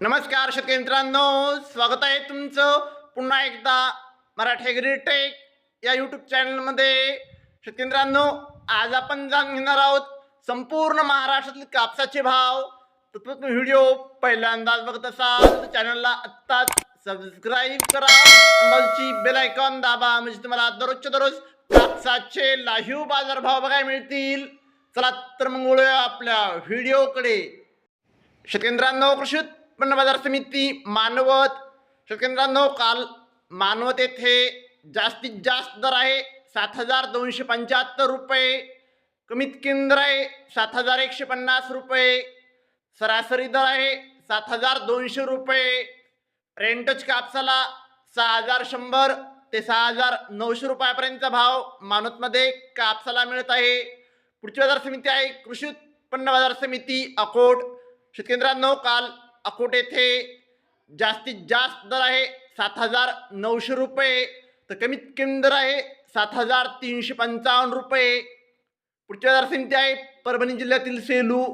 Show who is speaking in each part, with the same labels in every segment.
Speaker 1: नमस्कार शेतकरी स्वागत आहे तुमचं पुन्हा एकदा मराठी टेक या यूट्यूब चॅनलमध्ये शेतकरी आज आपण जाणून घेणार आहोत संपूर्ण महाराष्ट्रातील कापसाचे भाव. तर तुम्ही व्हिडिओ पहिल्यांदाच बघत असाल तर चॅनलला आत्ताच सबस्क्राईब करा. अंबालची बेलायकॉन दाबा म्हणजे तुम्हाला दररोजच्या दररोज कापसाचे लाईव्ह बाजारभाव बघायला मिळतील. चला तर मग आपल्या व्हिडिओकडे. शेतकऱ्यांनो कृषी उत्पन्न बाजार समिती मानवत शेतकऱ्यांनो काल मानवत येथे जास्तीत जास्त दर आहे. सात हजार दोनशे पंच्याहत्तर रुपये. कमीत कमी दर आहे सात हजार एकशे पन्नास रुपये. सरासरी दर आहे सात हजार दोनशे रुपये. रेंटच कापसाला सहा हजार शंभर ते सहा हजार नऊशे रुपयापर्यंतचा भाव मानवतमध्ये कापसाला मिळत आहे. पुढची बाजार समिती आहे कृषी उत्पन्न बाजार समिती अकोट. शेतकेंद्रांनो काल अकोट येथे जास्तीत जास्त दर आहे सात हजार नऊशे रुपये. तर कमीत कमी दर आहे सात हजार तीनशे पंचावन्न रुपये. पुढच्या बाजार आहे परभणी जिल्ह्यातील सेलू.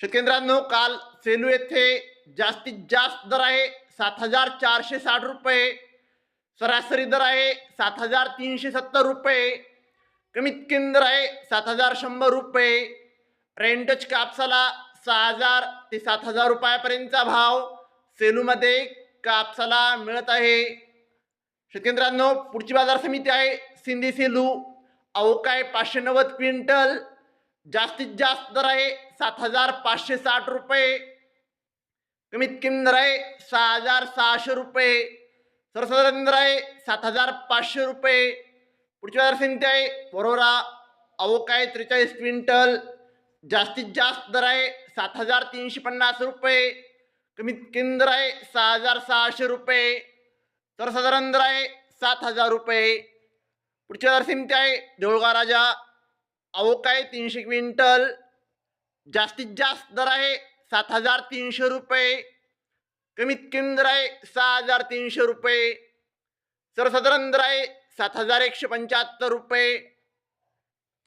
Speaker 1: शेतकेंद्रांनो काल सेलू येथे जास्तीत जास्त दर आहे सात हजार चारशे साठ रुपये. सरासरी दर आहे सात हजार तीनशे सत्तर रुपये. कमीत कमी दर आहे सात हजार शंभर रुपये. रेंटच कापसाला सहा हजार ते सात हजार रुपयापर्यंतचा भाव सेलूमध्ये कापसाला मिळत आहे. शेतकऱ्यांनो पुढची बाजार समिती आहे सिंधी सेलू. अवकाय पाचशे नव्वद क्विंटल? जास्तीत जास्त दर आहे सात हजार पाचशे साठ रुपये. कमीत कमी दर आहे सहा हजार सहाशे रुपये. सर्वसाधारण दर आहे सात हजार पाचशे रुपये. पुढची बाजार समिती आहे वरोरा. अवकाय त्रेचाळीस क्विंटल? जास्तीत जास्त दर आहे सात हजार तीनशे पन्नास रुपये. कमीत कमी दर आहे सहा हजार सहाशे रुपये. सर्वसाधारण दर आहे सात हजार रुपये. पुढची बाजार समिती आहे देऊळगा राजा. अवकाय तीनशे क्विंटल. जास्तीत जास्त दर आहे सात हजार तीनशे रुपये. कमीत कमी दर आहे सहा हजार तीनशे रुपये. सर्वसाधारण दर आहे सात हजार एकशे पंच्याहत्तर रुपये.